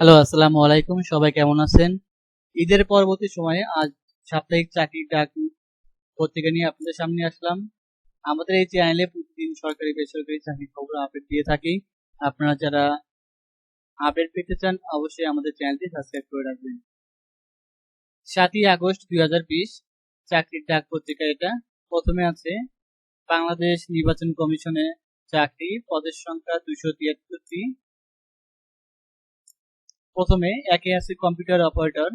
Hello, আসসালামু আলাইকুম। সবাই কেমন আছেন? ঈদের পরবর্তী সময়ে আজ সাপ্তাহিক চাকরি ডাক পত্রিকা নিয়ে আপনাদের সামনে আসলাম। আমাদের এই চ্যানেলে প্রতিদিন সরকারি, বেসরকারি চাকরির খবর আপডেট দিয়ে থাকি। আপনারা যারা আপডেট পেতে চান, অবশ্যই আমাদের চ্যানেলটি সাবস্ক্রাইব করে রাখবেন। সাতই আগস্ট দুই হাজার বিশ, চাকরির ডাক পত্রিকা এটা। প্রথমে আছে, বাংলাদেশ নির্বাচন কমিশনে চাকরি, পদের সংখ্যা দুইশো তিয়াত্তরটি। প্রথমে একে আছে কম্পিউটার অপারেটর।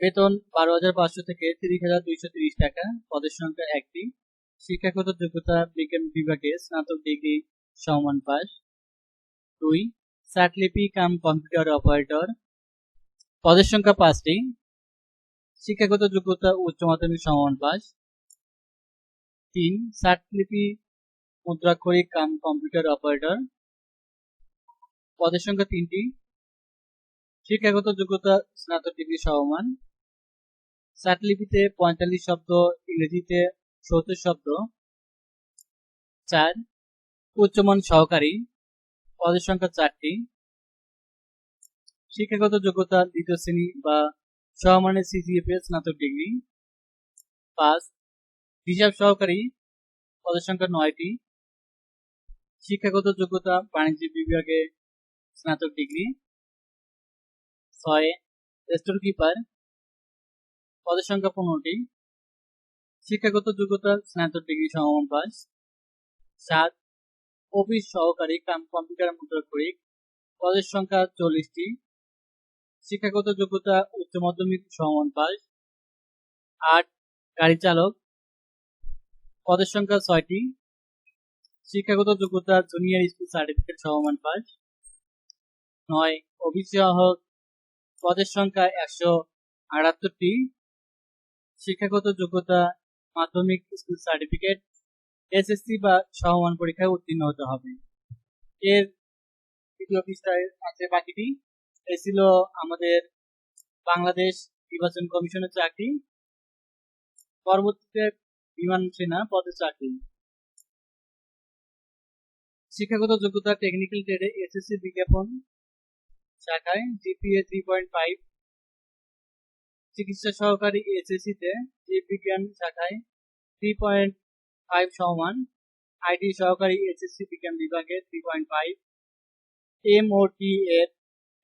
বেতন বারো হাজার পাঁচশো থেকে তিরিশ হাজার দুইশো তিরিশ টাকা, পদের সংখ্যা একটি। শিক্ষাগত যোগ্যতা বিজ্ঞান বিভাগে স্নাতক ডিগ্রি, সমান পাস দুই সার্টলিপি কাম কম্পিউটার অপারেটর। পদের সংখ্যা পাঁচটি। শিক্ষাগত যোগ্যতা উচ্চ মাধ্যমিক, সমান পাস তিন সার্টলিপি মুদ্রাক্ষরিক কাম কম্পিউটার অপারেটর। পদের সংখ্যা তিনটি। শিক্ষাগত যোগ্যতা, স্নাতক ডিগ্রি সমমান সার্টলিপিতে পঁয়তাল্লিশ শব্দ, ইংরেজিতে সত্তর শব্দ। চার, উচ্চমান সহকারী, পদের সংখ্যা চারটি। শিক্ষাগত যোগ্যতা, দ্বিতীয় শ্রেণি বা সমমানের সিজিএফএ স্নাতক ডিগ্রি। পাঁচ, হিসাব সহকারী, পদের সংখ্যা নয়টি। শিক্ষাগত যোগ্যতা, বাণিজ্য বিভাগে স্নাতক ডিগ্রি ছয় রেস্টোর কিপার পদের সংখ্যা পনেরোটি। শিক্ষাগত যোগ্যতা, স্নাতক ডিগ্রি সমমান পাস। সাত অফিস সহকারী কাম কম্পিউটার মুদ্রাক্ষরিক পদের সংখ্যা চল্লিশটি। শিক্ষাগত যোগ্যতা, উচ্চ মাধ্যমিক সমমান পাস। আট, গাড়ি চালক, পদের সংখ্যা ছয়টি। শিক্ষাগত যোগ্যতা জুনিয়র স্কুল সার্টিফিকেট সমমান পাস। নয়। অভিসহক পদের সংখ্যা একশো আটাত্তরটি। শিক্ষাগত যোগ্যতা, মাধ্যমিক স্কুল সার্টিফিকেট, এসএসসি বা সমমান পরীক্ষায় উত্তীর্ণ হতে হবে। এর তৃতীয় পৃষ্ঠায় আছে বাকিটি। এ ছিল আমাদের বাংলাদেশ নির্বাচন কমিশনের চাকরি। পরবর্তীতে বিমান সেনা পদের চাকরি। শিক্ষাগত যোগ্যতা টেকনিক্যাল ট্রেডে এসএসসি বিজ্ঞাপন শাখায় জিপিএ থ্রি পয়েন্ট ফাইভ চিকিৎসা সহকারী এসএসসি তে জীববিজ্ঞান শাখায় থ্রি পয়েন্ট ফাইভ সমান আইটি সহকারী এসএসসি বিজ্ঞান বিভাগে থ্রি পয়েন্ট ফাইভ এমওটি এর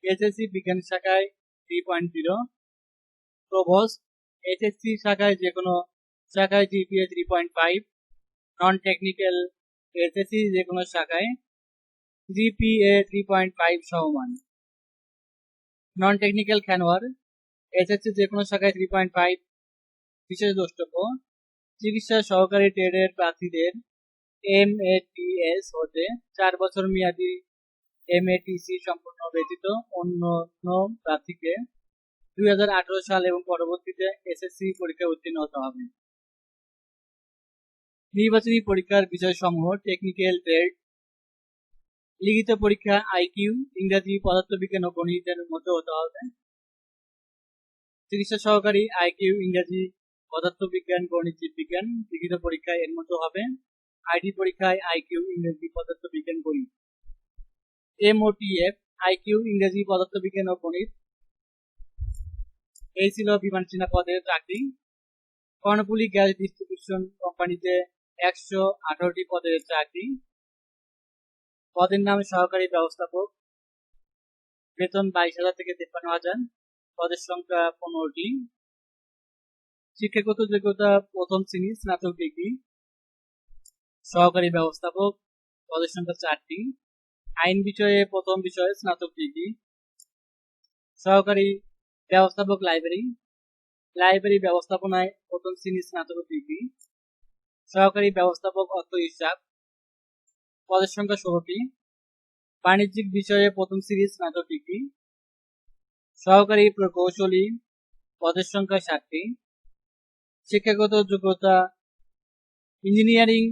এসএসসি বিজ্ঞান শাখায় three point zero provost SSC শাখায় যে কোনো শাখায় GPA three point five non technical SSC যে কোনো শাখায় জিপিএ থ্রি পয়েন্ট ফাইভ সমান নন টেকনিক্যাল খেলোয়াড় এসএসসি যে কোনো শাখায় থ্রি পয়েন্ট ফাইভ বিশেষ দ্রষ্টব্য, চিকিৎসা সহকারী ট্রেডের প্রার্থীদের এম এ টি এস হতে চার বছর মেয়াদী এম এটিসি সম্পূর্ণ ব্যতীত অন্য প্রার্থীকে দুই হাজার আঠারো সাল এবং পরবর্তীতে এসএসসি পরীক্ষায় উত্তীর্ণ হতে হবে। নির্বাচনী পরীক্ষার বিষয়সমূহ টেকনিক্যাল ট্রেড লিখিত পরীক্ষা আইকিউ ইংরাজি, পদার্থবিজ্ঞান ও গণিতের মধ্যে হতে হবে। চিকিৎসা সহকারী আইকিউ ইংরাজি, পদার্থবিজ্ঞান, গণিত, জীববিজ্ঞান লিখিত পরীক্ষায় এর মতো হবে। আইটি পরীক্ষায় আইকিউ ইংরেজি, পদার্থবিজ্ঞান, গণিত। এমওটিএফ আইকিউ ইংরেজি, পদার্থবিজ্ঞান ও গণিত। এই ছিল বিমান সেনা পদের চাকরি। কর্ণপুলি গ্যাস ডিস্ট্রিবিউশন কোম্পানিতে একশো আঠারোটি পদের চাকরি। পদের নাম সহকারী ব্যবস্থাপক। বেতন বাইশ হাজার থেকে তেপ্পান্ন হাজার। পদের সংখ্যা পনেরোটি। শিক্ষাগত যোগ্যতা প্রথম শ্রেণি, স্নাতক ডিগ্রি। সহকারী ব্যবস্থাপক, পদের সংখ্যা চারটি। আইন বিষয়ে প্রথম বিষয়ে, স্নাতক ডিগ্রি। সহকারী ব্যবস্থাপক লাইব্রেরি। লাইব্রেরি ব্যবস্থাপনায় প্রথম শ্রেণি, স্নাতক ডিগ্রি। সহকারী ব্যবস্থাপক অর্থ হিসাব। পদের সংখ্যা ষোলোটি বাণিজ্যিক বিষয়ে প্রথম সিরিজ স্নাতক ডিগ্রি সহকারী প্রকৌশলী পদের সংখ্যা ষাটটি শিক্ষাগত যোগ্যতা ইঞ্জিনিয়ারিং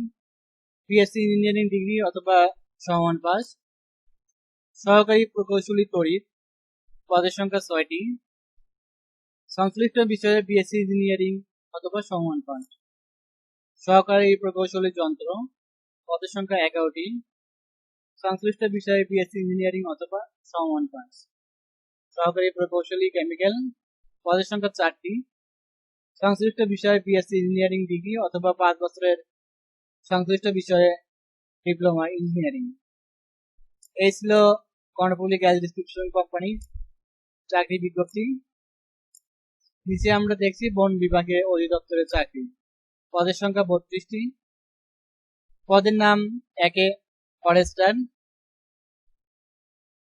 বিএসসি ইঞ্জিনিয়ারিং ডিগ্রি অথবা সমান পাস সহকারী প্রকৌশলী তড়িৎ পদের সংখ্যা ছয়টি। সংশ্লিষ্ট বিষয়ে বিএসসি ইঞ্জিনিয়ারিং অথবা সমান পাস সহকারী প্রকৌশলী যন্ত্র পদের সংখ্যা এগারোটি। সংশ্লিষ্ট বিষয়ে বিএসসি ইঞ্জিনিয়ারিং অথবা সমমান পাস সহকারী প্রকৌশলী কেমিক্যাল পদের সংখ্যা চারটি। সংশ্লিষ্ট বিষয়ে বিএসসি ইঞ্জিনিয়ারিং ডিগ্রি অথবা পাঁচ বছরের সংশ্লিষ্ট বিষয়ে ডিপ্লোমা ইঞ্জিনিয়ারিং এই ছিল কর্ণফুলি গ্যাস ডিস্ট্রিবিউশন কোম্পানি চাকরি বিজ্ঞপ্তি। নিচে আমরা দেখছি বন বিভাগে অধিদপ্তরের চাকরি। পদের সংখ্যা বত্রিশটি। পদের নাম একে ফরেস্টার।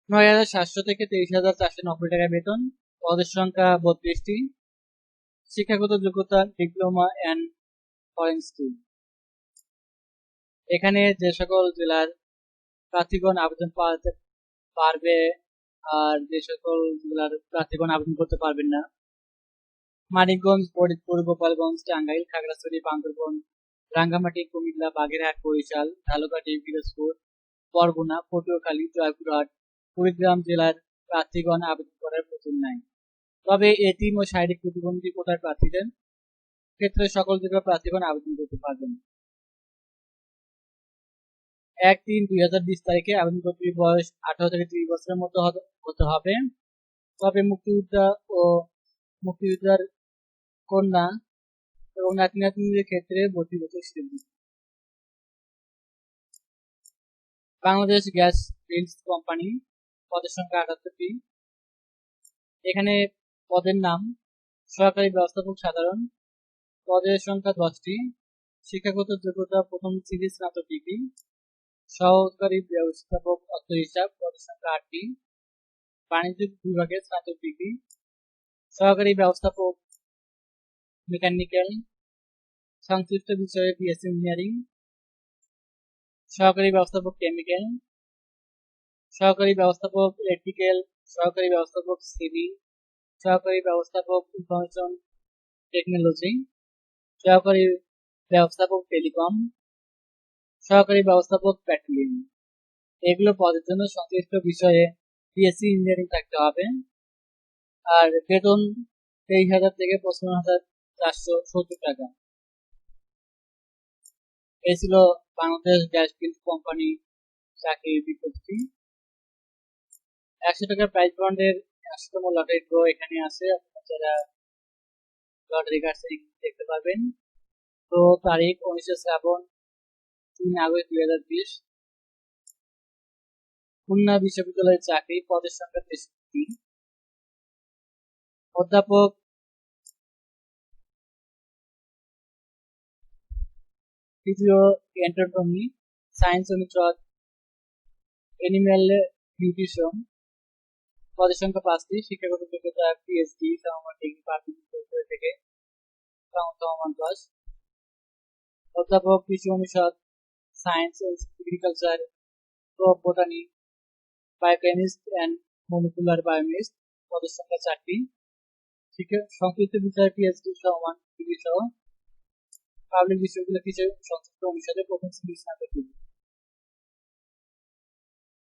নয় হাজার সাতশো থেকে তেইশ হাজার চারশো নব্বই টাকা বেতন। পদের সংখ্যা বত্রিশটি। শিক্ষাগত যোগ্যতা, ডিপ্লোমা অ্যান্ড ফরেন্সিক এখানে যে সকল জেলার প্রার্থীগণ আবেদন পারবে আর যে সকল জেলার প্রার্থীগণ আবেদন করতে পারবেন না। মানিকগঞ্জ, ফরিদপুর, গোপালগঞ্জ, টাঙ্গাইল, খাগড়াছড়ি, বান্দরবন রাঙ্গামাটি, কুমিল্লা, বাগেরহাট, বরিশাল ঝালকাঠি পিরোজপুর বরগুনা পটুয়াখালী, জয়পুরহাট, কুড়িগ্রাম জেলার প্রার্থীগণ আবেদন করার প্রয়োজন নাই। তবে এটিম ও শারীরিক প্রতিবন্ধী কোটার প্রার্থীদের ক্ষেত্রে সকল জেলার প্রার্থীগণ আবেদন করতে পারবেন। এক তিন দুই হাজার বিশ তারিখে আবেদন করতে বয়স আঠারো থেকে ত্রিশ বছরের মতো হতে হবে। তবে মুক্তিযোদ্ধা ও মুক্তিযোদ্ধার কন্যা এবং নাতি নাতনিদের ক্ষেত্রে ভর্তি বছর সীমিত বাংলাদেশ গ্যাস রিলস কোম্পানি পদের সংখ্যা আটাত্তরটি। এখানে পদের নাম সহকারী ব্যবস্থাপক সাধারণ। পদের সংখ্যা দশটি। শিক্ষাগত যোগ্যতা প্রথম সিরিজ স্নাতক ডিগ্রি সহকারী ব্যবস্থাপক অর্থ হিসাব পদের সংখ্যা আটটি। বাণিজ্য বিভাগের স্নাতক ডিগ্রি সহকারী ব্যবস্থাপক মেকানিক্যাল সংশ্লিষ্ট বিষয়ে বিএসসি ইঞ্জিনিয়ারিং সহকারী ব্যবস্থাপক কেমিক্যাল সহকারী ব্যবস্থাপক ইলেকট্রিক্যাল সহকারী ব্যবস্থাপক সিভিল সহকারী ব্যবস্থাপক ইনফরমেশন টেকনোলজি সহকারী ব্যবস্থাপক টেলিকম সহকারী ব্যবস্থাপক পেট্রোলিয়াম এগুলো পদের জন্য সংশ্লিষ্ট বিষয়ে বিএসসি ইঞ্জিনিয়ারিং থাকতে হবে। আর বেতন তেইশ হাজার থেকে পঁচপন্ন হাজার চারশো সত্তর টাকা। এই ছিল বাংলাদেশ গ্যাস কোম্পানি চাকরির বিজ্ঞপ্তি। একশো টাকার প্রাইস বন্ডের একশোতম লটারি ড্র এখানে আছে, আপনারা যারা লটারি দেখতে পাবেন তো তারিখ উনিশে শ্রাবণ তিন আগস্ট দুই হাজার বিশ। খুলনা বিশ্ববিদ্যালয়ের চাকরি, পদের সংখ্যা তেষট্টি। অধ্যাপক ফিজিও এন্টারটমি সায়েন্স অনুষদ এনিম্যাল নিউট্রিশন পদের সংখ্যা পাঁচটি শিক্ষাগত যোগ্যতা পিএইচডি সমমান ডিগ্রি প্রাথমিক থেকে সমমান ক্লাস অধ্যাপক, কৃষি অনুষদ science agriculture crop botany biochemist and molecular biochemist পদের সংখ্যা চারটি সংশ্লিষ্ট বিষয়ে পিএইচডি সমান ডিগ্রি সহ পাবলিক বিশ্ববিদ্যালয় কিছু সংশ্লিষ্ট অনুসারে প্রথম শ্রেণির স্নাতক ডিগ্রি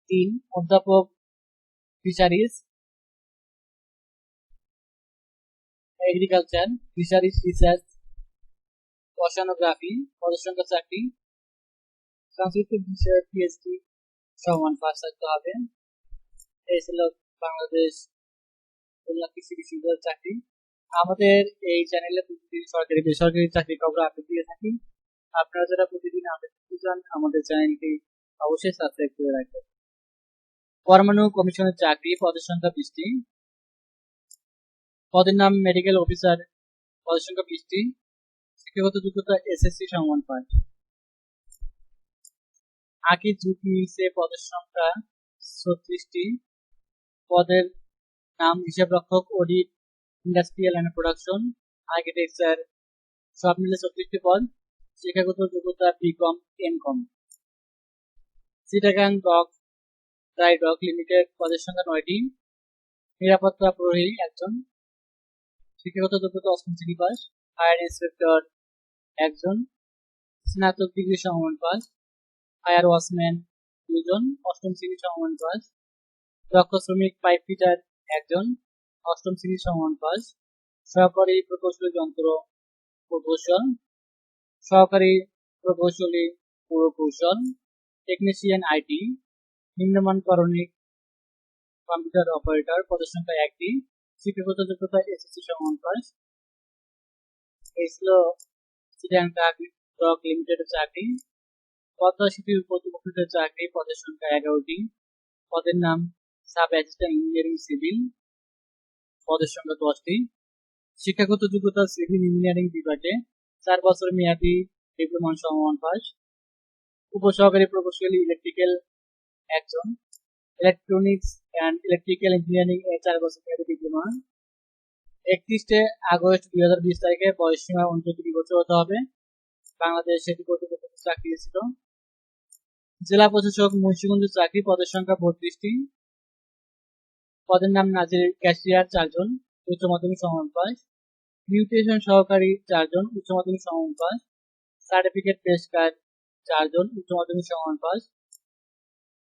তিন, অধ্যাপক fisheries agriculture fisheries research oceanography পদের সংখ্যা চারটি সংশ্লিষ্ট বিষয়ে পিএইচডি সমান পাস থাকতে হবে। এই ছিল বাংলাদেশ খুলনা কৃষি বিশ্ববিদ্যালয়ের চাকরি। আমাদের এই চ্যানেলে প্রতিদিন সরকারি বেসরকারি চাকরি খবর আপডেট দিয়ে থাকি। আপনারা যারা প্রতিদিন আপডেট চান, আমাদের চ্যানেলটি অবশ্যই সাবস্ক্রাইব করে রাখবেন। পরমাণু কমিশনের চাকরি পদের সংখ্যা বিশটি পদের নাম মেডিকেল অফিসার পদের সংখ্যা বিশটি শিক্ষাগত যোগ্যতা এসএসসি সমান পাঠ আকি জুটি সে পদের সংখ্যা ছত্রিশটি, পদের নাম হিসাব রক্ষক audit industrial and production architecture সব মিলে ছত্রিশটি পদ শিক্ষাগত যোগ্যতা BCom MCom Chittagong dock dry dock limited পদের সংখ্যা নয়টি নিরাপত্তা প্রহরী একজন শিক্ষাগত যোগ্যতা অষ্টম শ্রেণি পাস ফায়ার ইন্সপেক্টর একজন স্নাতক ডিগ্রি সমমান পাস ফায়ার ওয়াচম্যান দুজন অষ্টম শ্রেণি সমমান পাস দক্ষ শ্রমিক পাইপ ফিটার একজন অষ্টম শ্রেণি সমান পাস সহকারী প্রকৌশলী যন্ত্র প্রকৌশল। সহকারী প্রকৌশলী পুরকৌশল। টেকনিশিয়ান আইটি নিম্নমান করণিক কম্পিউটার অপারেটর পদের একটি। শিক্ষাগত যোগ্যতা এসএসসি সমান পাস এই ছিল লিমিটেডের চাকরি পদ্মা সেতুর প্রতিপক্ষের চাকরি, পদের সংখ্যা এগারোটি। পদের নাম সাব অ্যাসিস্ট্যান্ট ইঞ্জিনিয়ারিং সিভিল পদের সংখ্যা দশটি। শিক্ষাগত যোগ্যতা সিভিল ইঞ্জিনিয়ারিং বিভাগে, চার বছর মেয়াদী ডিপ্লোমা সমমান পাস উপসহকারী প্রকৌশলী ইলেকট্রিক্যাল একজন। ইলেকট্রনিক্স অ্যান্ড ইলেকট্রিক্যাল ইঞ্জিনিয়ারিং এ চার বছর মেয়াদী ডিপ্লোমা। একত্রিশে আগস্ট দুই হাজার বিশ তারিখে বয়স সীমা উনচল্লিশ বছর হতে হবে। বাংলাদেশ সেটি কর্তৃপক্ষ চাকরি ছিল জেলা প্রশাসক মুন্সিগঞ্জের চাকরি পদের সংখ্যা বত্রিশটি। পদের নাম নাজির ক্যাশিয়ার চারজন, উচ্চ মাধ্যমিক সমান পাস। মিউটেশন সহকারী চারজন, উচ্চ মাধ্যমিক সমান পাস। সার্টিফিকেট পেশকার চারজন, উচ্চ মাধ্যমিক সমান পাস।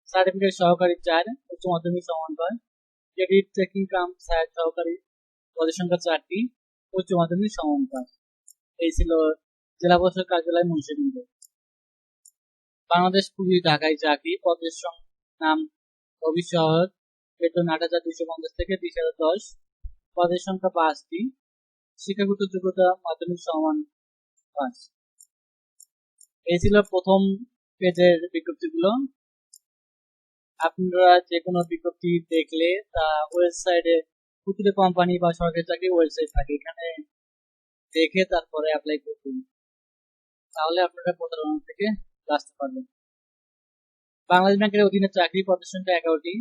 সার্টিফিকেট সহকারী চার, উচ্চ মাধ্যমিক সমান পাস। ক্রেডিট চেকিং কাম সাহেব সহকারী পদের সংখ্যা চারটি, উচ্চ মাধ্যমিক সমান পাস। এই ছিল জেলা প্রশাসক কার্যালয় মুন্সিগঞ্জ। বাংলাদেশ পুলিশ ঢাকায় চাকরি, পদের নাম ভবিষ্যৎ বেতন আট হাজার দুশো পঞ্চাশ থেকে বিশ হাজার দশ। পদের সংখ্যা পাঁচটি। শিক্ষাগত যোগ্যতা মাধ্যমিক সমান পাঁচ। এই ছিল প্রথম পেজের বিজ্ঞপ্তিগুলো। আপনারা যে কোনো বিজ্ঞপ্তি দেখলে তা ওয়েবসাইটে প্রতিটি কোম্পানি বা সরকারি চাকরি ওয়েবসাইট থাকে, এখানে দেখে তারপরে অ্যাপ্লাই করবেন তাহলে আপনারা প্রতারণা থেকে বাঁচতে পারবেন। বাংলাদেশ ব্যাংকের অধীনে চাকরি সংখ্যা এগারোটি।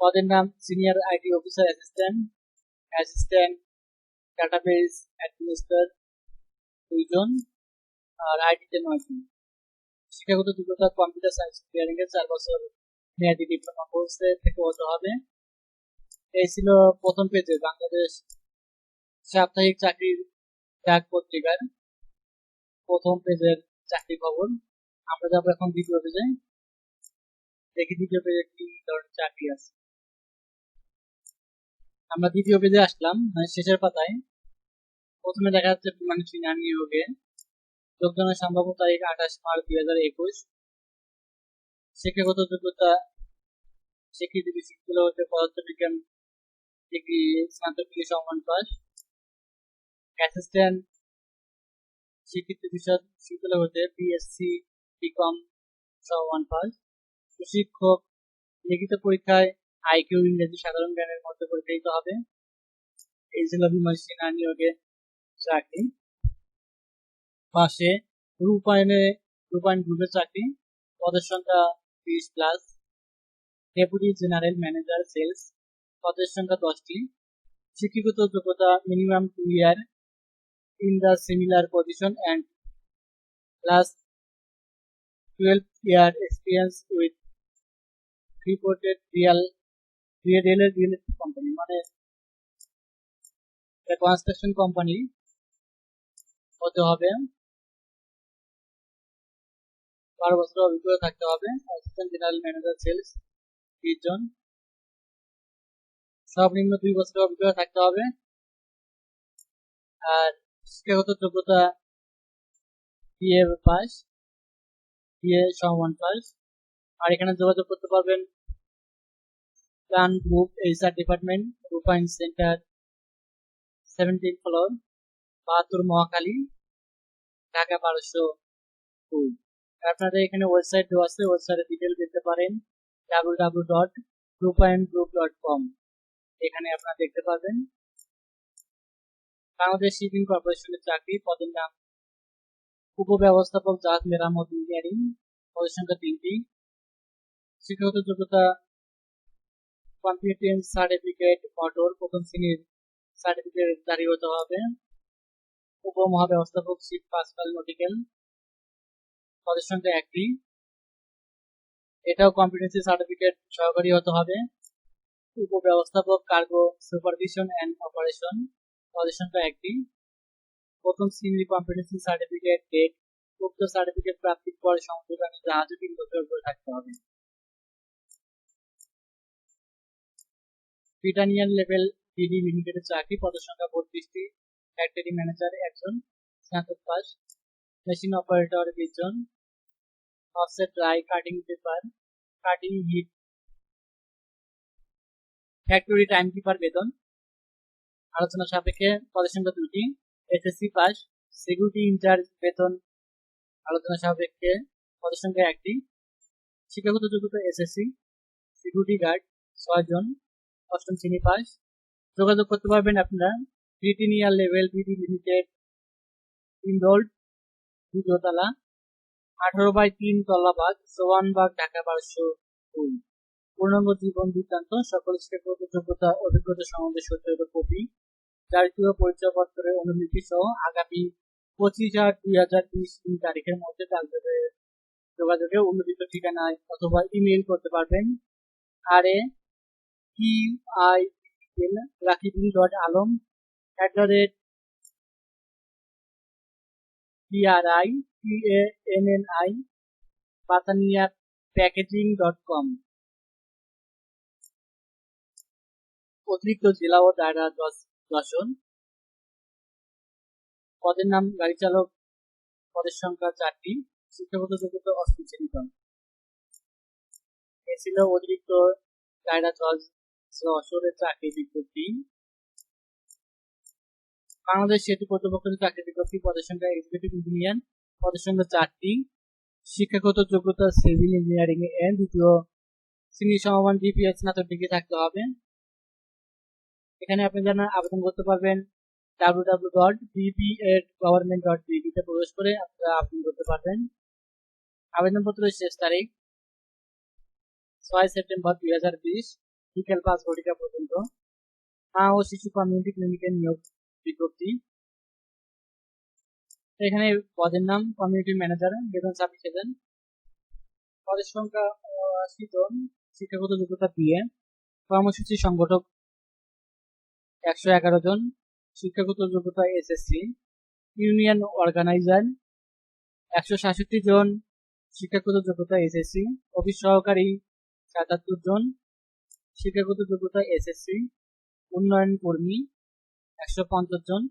পদের নাম senior IT officer assistant assistant, database administrator দুইজন, আর আইটিতে নয়জন। শিক্ষাগত যোগ্যতা কম্পিউটার সায়েন্স ক্লিয়ারিং এর চার বছর মেয়াদী ডিপ্লোমা কোর্সে থেকে হতে হবে। এই ছিল প্রথম পেজে বাংলাদেশ সাপ্তাহিক চাকরির ডাক পত্রিকার প্রথম পেজের চাকরি খবর। আমরা যাব এখন দ্বিতীয় পেজে। দেখি দ্বিতীয় পেজে কি ধরনের চাকরি আছে। আমরা দ্বিতীয় পেজে আসলাম মানে শেষের পাতায়। প্রথমে দেখা যাচ্ছে বিমান চীনা নিয়োগে যোগদানের সম্ভাব্য তারিখ আঠাশ মার্চ দুই হাজার একুশ। শিক্ষাগত যোগ্যতা, স্বীকৃতি বিশ্ববিদ্যালয় পদার্থ বিজ্ঞান ডিগ্রি, স্নাতক ডিগ্রি সমান পাস। অ্যাসিস্ট্যান্ট স্বীকৃতি বিষয় বিশ্ববিদ্যালয় হতে বিএসসি বিকম সমান পাস। প্রশিক্ষক, লিখিত পরীক্ষায় আইকিউ ইংরেজি সাধারণ জ্ঞানের মধ্যে পরীক্ষা দিতে হবে। এই ছিল বিমান নিয়োগে চাকরি। পাশে রূপায়ণে, রূপায়ণ গ্রুপের চাকরি। পদের সংখ্যা বিশ plus deputy general manager sales পদের সংখ্যা দশটি। শিক্ষিগত যোগ্যতা minimum two year in the similar position and plus twelve year experience with reported real company মানে কনস্ট্রাকশন কোম্পানি হতে হবে। বারো বছর অভিজ্ঞতা থাকতে হবে। অ্যাসিস্ট্যান্ট জেনারেল ম্যানেজার সেলস বিশ জন সর্বনিম্ন দুই বছর অভিজ্ঞতা থাকতে হবে। আর শিক্ষাগত যোগ্যতা বিএ পাস বিএ সমান পাস আর এখানে যোগাযোগ করতে পারবেন plan group HR department Rupayan centre seventeen floor বাহাত্তর মহাখালী ঢাকা বারোশো টু আপনাদের এখানে ওয়েবসাইট দেওয়া আছে ওয়েবসাইটে ডিটেল দেখতে পারেন W W dot Rupayan group dot com এখানে আপনারা দেখতে পাবেন বাংলাদেশ শিপিং কর্পোরেশনের চাকরি, পদের নাম উপব্যবস্থাপক জাহাজ মেরামত ইঞ্জিনিয়ারিং, পদের সংখ্যা তিনটি, শিক্ষাগত যোগ্যতা কম্পিউটেন্স সার্টিফিকেট মোটর প্রথম শ্রেণির সার্টিফিকেট জারি হতে হবে। উপমহাব্যবস্থাপক পাসকাল নটিক্যাল পদের সংখ্যা একটি এটাও কম্পিটেন্সি সার্টিফিকেট সহকারী হতে হবে। উপব্যবস্থাপক কার্গো সুপারভিশন অ্যান্ড অপারেশন সংখ্যা একটি প্রথম শ্রেণির কম্পিটেন্সি সার্টিফিকেট ডেট উক্ত সার্টিফিকেট প্রাপ্তির পরে সমুদ্রগামী জাহাজে তিন বছর করে থাকতে হবে। ব্রিটানিয়ান লেভেল ডিডি লিমিটেডের চাকরি পদসংখ্যা সংখ্যা বত্রিশটি। ফ্যাক্টরি ম্যানেজার একজন, স্নাতক পাস মেশিন অপারেটর বিশ জন offset dry cutting paper cutting heat factory time keeper বেতন। আলোচনা সাপেক্ষে পদের সংখ্যা দুটি এসএসসি পাস সিকিউরিটি ইনচার্জ বেতন। আলোচনা সাপেক্ষে পদের সংখ্যা একটি। শিক্ষাগত যোগ্যতা এসএসসি সিকিউরিটি গার্ড ছয়জন। অষ্টম শ্রেণি পাস। যোগাযোগ করতে পারবেন আপনারা। ব্রিটেনিয়ার লেভেল বিডি লিমিটেড ইনরোল্ড দ্বিতীয় তলা আঠারো বাই তিন তলা বাগ সোয়ানবাগ ঢাকা বারোশো দুই পূর্ণাঙ্গ জীবন বৃত্তান্ত, সকল শিক্ষাগত যোগ্যতা, অভিজ্ঞতা সম্বন্ধে সত্যায়িত কপি, জাতীয় পরিচয়পত্রের অনুলিপি সহ আগামী পঁচিশ আট দুই হাজার বিশ তারিখের মধ্যে তাদের যোগাযোগে অনুলিখিত ঠিকানায় অথবা ইমেল করতে পারবেন। আর এ অতিরিক্ত জেলা ও দায়রা দর্শন পদের নাম গাড়ি চালক, পদের সংখ্যা চারটি। শিক্ষাগত যোগ্যতা অষ্টম শ্রেণীতম এ ছিল অতিরিক্ত দায়রা জজ যশোরের চাকরি বিজ্ঞপ্তি। বাংলাদেশ সেতু কর্তৃপক্ষের চাকরি বিজ্ঞপ্তি, পদের সংখ্যা এক্সিকিউটিভ ইঞ্জিনিয়ার পদের সংখ্যা চারটি। শিক্ষাগত যোগ্যতা সিভিল ইঞ্জিনিয়ারিং এ দ্বিতীয় শ্রেণি সমমান ডিপিএস স্নাতক ডিগ্রি থাকতে হবে। এখানে আপনি যারা আবেদন করতে পারবেন ডাব্লিউ ডাব্লিউ ডট বিবিএড গভর্নমেন্ট ডট বিডিতে প্রবেশ করে আপনারা আবেদন করতে পারবেন। আবেদনপত্রের শেষ তারিখ ছয় সেপ্টেম্বর দুই হাজার বিশ। বিকেল পাঁচ ঘটিকা পর্যন্ত মা ও শিশু কমিউনিটি ক্লিনিকের নিয়োগ বিজ্ঞপ্তি এখানে পদের নাম কমিউনিটি ম্যানেজার বেতন ছাব্বিশ হাজার। পদের সংখ্যা আশি জন শিক্ষাগত যোগ্যতা দিয়ে কর্মসূচি সংগঠক একশো এগারো জন, শিক্ষাগত যোগ্যতা এসএসসি ইউনিয়ন অর্গানাইজার একশো সাতষট্টি জন, শিক্ষাগত যোগ্যতা এসএসসি অফিস সহকারী সাতাত্তর জন শিক্ষাগত যোগ্যতা এসএসসি উন্নয়ন কর্মী, একশো পঞ্চাশ জন।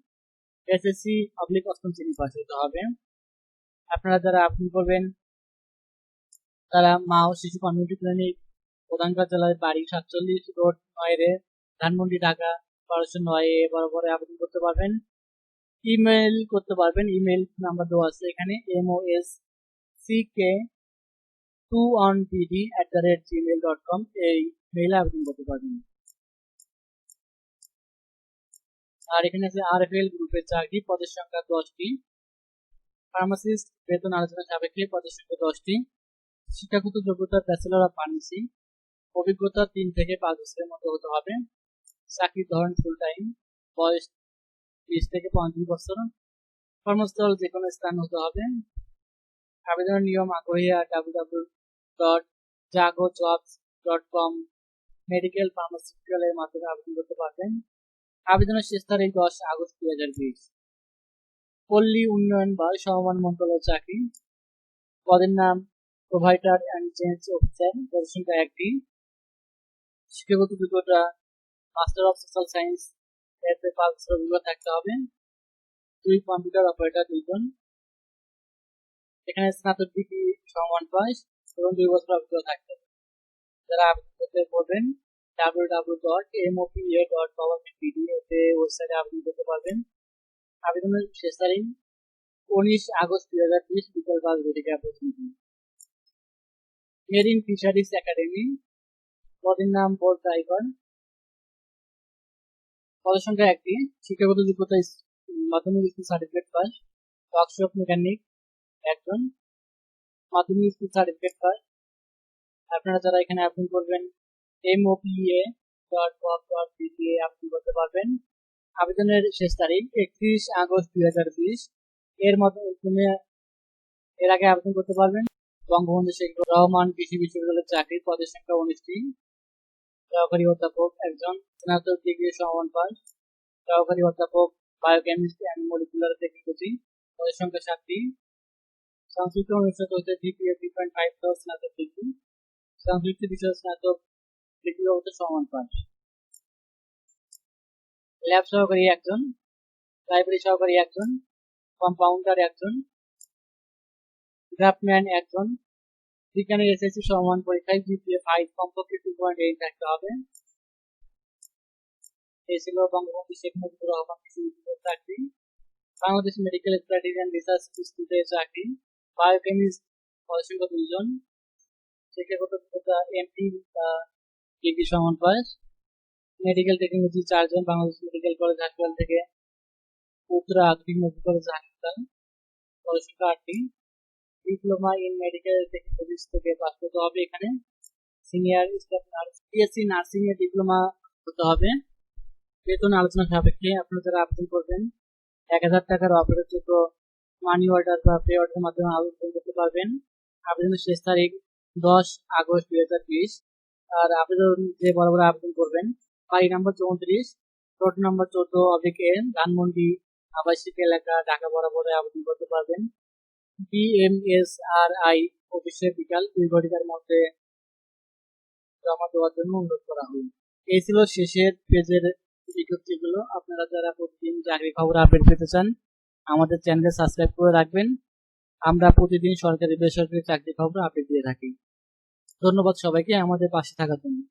এসএসসি পাবলিক অষ্টম শ্রেণি পাস হতে হবে। আপনারা যারা আবেদন করবেন, তারা মা ও শিশু কমিউনিটি ক্লিনিক প্রধান কার্যালয়, বাড়ি সাতচল্লিশ রোড নয়রে ধানমন্ডি, ঢাকা বারোশো নয় এ বরাবরে আবেদন করতে পারবেন। ইমেল করতে পারবেন ইমেল নাম্বার দেওয়া আছে এখানে M O S C K two one BD at the rate Gmail dot com এই মেইলে আবেদন করতে পারবেন। আর এখানে আছে আর এফ এল গ্রুপের চাকরি, পদের সংখ্যা দশটি। ফার্মাসিস্ট বেতন আলোচনা সাপেক্ষে পদের সংখ্যা দশটি। শিক্ষাগত যোগ্যতা ব্যাচেলর অফ ফার্মেসি অভিজ্ঞতা তিন থেকে পাঁচ বছরের মতো হতে হবে। চাকরির ধরন ফুল টাইম বয়স বিশ থেকে পঁয়ত্রিশ বছর। কর্মস্থল যে কোনো স্থান হতে হবে। আবেদনের নিয়ম আগ্রহী আর W W dot Jago Jobs dot com medical ফার্মাসিউটিক্যালের মাধ্যমে আবেদন করতে পারবেন। আবেদনের শেষ তারিখ দশ আগস্ট দুই হাজার বিশ। পল্লী উন্নয়ন বা সমমান মন্ত্রণালয়ের চাকরি। পদের নাম প্রোভাইডার অ্যান্ড চেঞ্জ অফিসার পদের একটি। শিক্ষাগত যোগ্যতা মাস্টার অফ সোশ্যাল সায়েন্স এতে পাঁচ বছর অভিজ্ঞতা থাকতে হবে। দুই কম্পিউটার অপারেটর দুইজন। এখানে স্নাতক ডিগ্রি সমান পাস এবং দুই বছর অভিজ্ঞতা থাকতে হবে। যারা আবেদন করতে পারবেন W W dot MOPA dot government BD এতে ওয়েবসাইটে আবেদন করতে পারবেন। আবেদনের শেষ তারিখ উনিশ আগস্ট দুই হাজার বিশ বিকাল পাঁচ ঘটিকা পর্যন্ত। মেরিন ফিশারিজ একাডেমি পদের নাম বোর্ড ড্রাইভার পদের সংখ্যা একটি, শিক্ষাগত যোগ্যতা মাধ্যমিক school certificate pass workshop mechanic একজন। মাধ্যমিক স্কুল সার্টিফিকেট পাস আপনারা যারা এখানে আবেদন করবেন এমওপিএ ডট গভ ডট বিডিএ আবেদন করতে পারবেন। আবেদনের শেষ তারিখ একত্রিশ আগস্ট দুই হাজার বিশ। এর মাধ্যমে এর আগে আবেদন করতে পারবেন। বঙ্গবন্ধু শেখ রহমান কৃষি বিশ্ববিদ্যালয়ের চাকরির পদের সংখ্যা উনিশটি। সহকারী অধ্যাপক একজন। স্নাতক ডিগ্রি সমান পাস। সহকারী অধ্যাপক বায়োকেমিস্ট্রি অ্যান্ড মলিকুলার টেকনোলজি পদের সংখ্যা সাতটি। সংশ্লিষ্ট অনুষ্ঠিত হতে জিপিএ থ্রি পয়েন্ট ফাইভ স্নাতক ডিগ্রি। সংশ্লিষ্ট বিষয় স্নাতক হতে সমান পাস ল্যাব সহকারী একজন লাইব্রেরি সহকারী একজন কম্পাউন্ডার একজন গ্রাফম্যান একজন বিজ্ঞানের এসএসসি সমান পরীক্ষায় জিপিএ ফাইভ কমপক্ষে টু পয়েন্ট এইট থাকতে হবে এই ছিল বঙ্গবন্ধু শেখ মুজিবুর রহমান বিশ্ববিদ্যালয়ের চাকরি Bangladesh medical studies and research ইনস্টিটিউটের চাকরি বায়োকেমিস্ট অসংখ্য দুজন শিক্ষাগত এমপি ডিগ্রি সমান বয়স মেডিকেল টেকনোলজি চারজন বাংলাদেশ মেডিকেল কলেজ হাসপাতাল থেকে উত্তরা আধুনিক মেডিকেল কলেজ হাসপাতাল পড়াশোনা আটটি ডিপ্লোমা ইন মেডিকেল টেকনোলজি থেকে পাস করতে হবে এখানে। Senior staff nurse BSc nursing এর ডিপ্লোমা হতে হবে। বেতন আলোচনা সাপেক্ষে আপনারা যারা আবেদন করবেন, এক হাজার টাকার অফারের মানি অর্ডার বা পে অর্ডারের মাধ্যমে আবেদন করতে পারবেন। আবেদনের শেষ তারিখ দশ আগস্ট দুই হাজার বিশ আর আবেদন যে বরাবর আবেদন করবেন, বাড়ি নাম্বার চৌত্রিশ, রোড নাম্বার চোদ্দ অবেকে ধানমন্ডি, আবাসিক এলাকা, ঢাকা বরাবরে আবেদন করতে পারবেন। বিএমএসআরআই অফিসে বিকাল দুই ঘটিকার মধ্যে জমা দেওয়ার জন্য অনুরোধ করা হলো। এই ছিল শেষের পেজের বিজ্ঞপ্তিগুলো। আপনারা যারা প্রতিদিন চাকরি খবর আপডেট পেতে চান, আমাদের চ্যানেলে সাবস্ক্রাইব করে রাখবেন। আমরা প্রতিদিন সরকারি বেসরকারি চাকরি খবর আপডেট দিয়ে থাকি। ধন্যবাদ সবাইকে আমাদের পাশে থাকার জন্য।